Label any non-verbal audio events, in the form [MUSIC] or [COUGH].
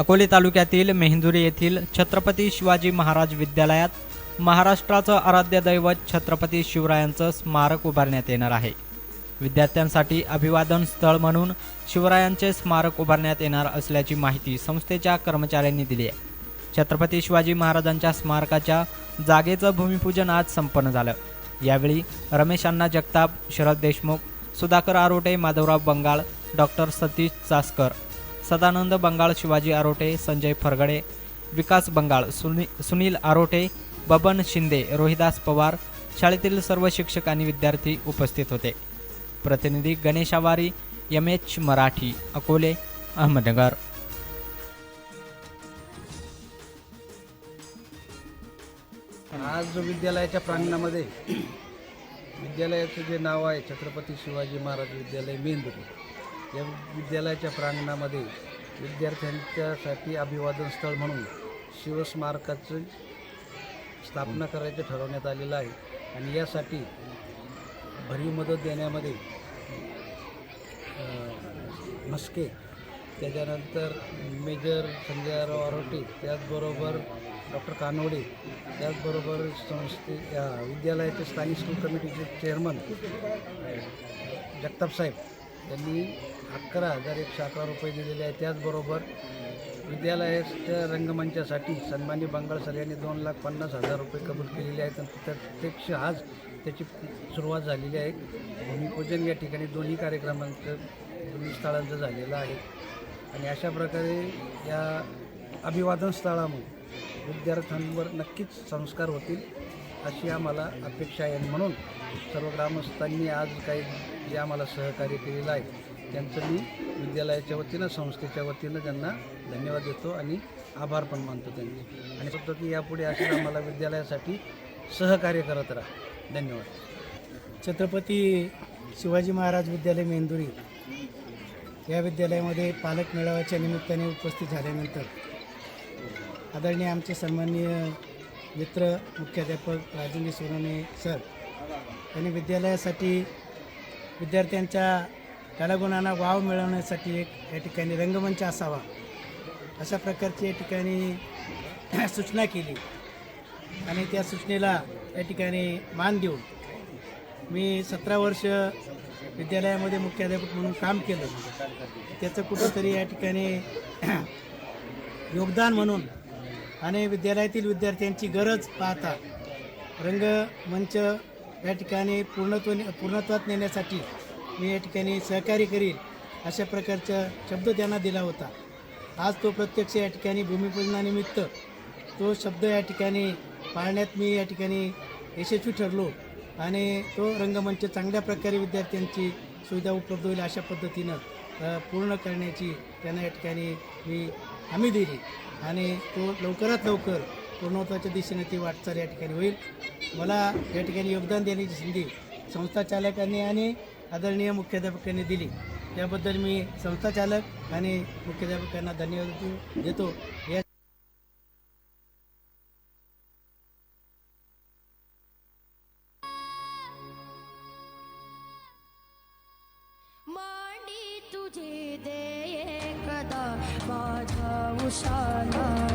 अकोले तालुक्यातील मेहंदुरी येथील छत्रपती शिवाजी महाराज विद्यालयात महाराष्ट्राचं आराध्य दैवत छत्रपती शिवरायांचं स्मारक उभारण्यात येणार आहे. विद्यार्थ्यांसाठी अभिवादन स्थळ म्हणून शिवरायांचे स्मारक उभारण्यात येणार असल्याची माहिती संस्थेच्या कर्मचाऱ्यांनी दिली आहे. छत्रपती शिवाजी महाराजांच्या स्मारकाच्या जागेचं भूमिपूजन आज संपन्न झालं. यावेळी रमेश अण्णा जगताप शरद देशमुख सुधाकर आरोटे माधवराव बंगाळ डॉक्टर सतीश चासकर सदानंद बंगाळ शिवाजी आरोटे संजय फरगडे विकास बंगाळ सुनी सुनील आरोटे बबन शिंदे रोहिदास पवार शाळेतील सर्व शिक्षक आणि विद्यार्थी उपस्थित होते. प्रतिनिधी गणेश आवारी एम एच मराठी अकोले अहमदनगर. आज जो विद्यालयाच्या प्रांगणामध्ये विद्यालयाचं जे नाव आहे छत्रपती शिवाजी महाराज विद्यालय मेंदूर. या विद्यालयाच्या प्रांगणामध्ये विद्यार्थ्यांच्यासाठी अभिवादन स्थळ म्हणून शिवस्मारकाचं स्थापना करायचं ठरवण्यात आलेलं आहे. आणि यासाठी भरीव मदत देण्यामध्ये म्हस्के त्याच्यानंतर मेजर संजयराव आरोटे त्याचबरोबर डॉक्टर कानोडे त्याचबरोबर संस्थे विद्यालयाचे स्थानिक स्कूल कमिटीचे चेअरमन जगताप साहेब त्यांनी अकरा हजार एकशे अकरा रुपये दिलेले आहेत. त्याचबरोबर विद्यालयाच्या रंगमंचासाठी सन्मानी बंगाल सर यांनी दोन लाख पन्नास हजार रुपये कबूल केलेले आहेत. आणि प्रत्यक्ष आज त्याची सुरुवात झालेली आहे. भूमिपूजन या ठिकाणी दोन्ही कार्यक्रमांचं दोन्ही स्थळांचं झालेलं आहे. आणि अशा प्रकारे या अभिवादन स्थळामुळे विद्यार्थ्यांवर नक्कीच संस्कार होतील. अशी आम्हाला अपेक्षा आहे. म्हणून सर्व ग्रामस्थांनी आज काही जे आम्हाला सहकार्य केलेलं आहे त्यांचं मी विद्यालयाच्या वतीनं संस्थेच्या वतीनं त्यांना धन्यवाद देतो आणि आभार पण मानतो त्यांनी आणि फक्त की यापुढे असे आम्हाला विद्यालयासाठी सहकार्य करत राहा. धन्यवाद. छत्रपती शिवाजी महाराज विद्यालय मेंदुरी. या विद्यालयामध्ये पालक मेळाव्याच्या निमित्ताने उपस्थित झाल्यानंतर आदरणीय आमचे सन्माननीय मित्र मुख्याध्यापक राजेंद्र सोनवणे सर यांनी विद्यालयासाठी विद्यार्थ्यांच्या कलागुणांना वाव मिळवण्यासाठी एक या ठिकाणी रंगमंच असावा अशा प्रकारची या ठिकाणी [CLEARS THROAT] सूचना केली आणि त्या सूचनेला या ठिकाणी मान देऊन मी सतरा वर्ष विद्यालयामध्ये मुख्याध्यापक म्हणून काम केलं. त्याचं कुठंतरी या ठिकाणी [CLEARS THROAT] योगदान म्हणून आणि विद्यालयातील विद्यार्थ्यांची गरज पाहता रंगमंच या ठिकाणी पूर्णत्व पूर्णत्वात नेण्यासाठी मी या ठिकाणी सहकार्य करील अशा प्रकारचा शब्द त्यांना दिला होता. आज तो प्रत्यक्ष या ठिकाणी भूमिपूजनानिमित्त तो शब्द या ठिकाणी पाळण्यात मी या ठिकाणी यशस्वी ठरलो आणि तो रंगमंच चांगल्या प्रकारे विद्यार्थ्यांची सुविधा उपलब्ध होईल अशा पद्धतीनं पूर्ण करण्याची त्यांना या ठिकाणी मी हमी दिली. आणि तो लवकरात लवकर पूर्णत्वाच्या दिशेने ती वाटचाल या ठिकाणी होईल. मला या ठिकाणी योगदान देण्याची संधी संस्था चालकांनी आणि आदरणीय मुख्याध्यापकांनी दिली. त्याबद्दल मी संस्था चालक आणि मुख्याध्यापकांना धन्यवाद देतो या मांडी तुझे दे एकदा 刹那。